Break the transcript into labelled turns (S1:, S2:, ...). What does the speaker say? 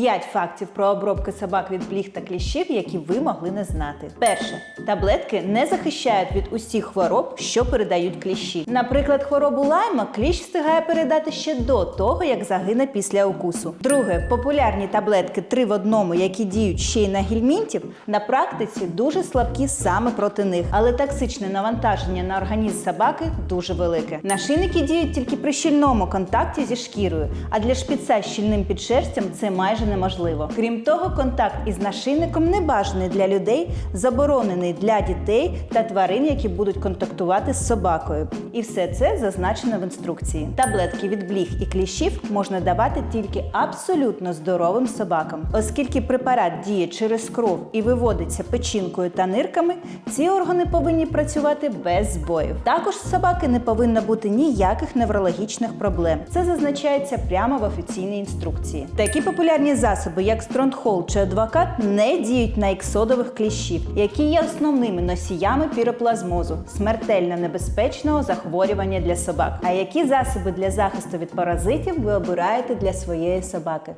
S1: 5 фактів про обробки собак від бліг та кліщів, які ви могли не знати. Перше, таблетки не захищають від усіх хвороб, що передають кліщі. Наприклад, хворобу лайма кліщ встигає передати ще до того, як загине після укусу. Друге, популярні таблетки 3 в одному, які діють ще й на гельмінтів, на практиці дуже слабкі саме проти них, але токсичне навантаження на організм собаки дуже велике. Нашийники діють тільки при щільному контакті зі шкірою, а для шпіца з щільним підшерстям це майже неможливо. Крім того, контакт із нашийником не бажаний для людей, заборонений для дітей та тварин, які будуть контактувати з собакою. І все це зазначено в інструкції. Таблетки від бліг і кліщів можна давати тільки абсолютно здоровим собакам, оскільки препарат діє через кров і виводиться печінкою та нирками. Ці органи повинні працювати без збоїв. Також у собаки не повинно бути ніяких неврологічних проблем. Це зазначається прямо в офіційній інструкції. Такі популярні засоби, як стронтхол чи адвокат, не діють на іксодових кліщів, які є основними носіями піроплазмозу, смертельно небезпечного захворювання для собак. А які засоби для захисту від паразитів ви обираєте для своєї собаки?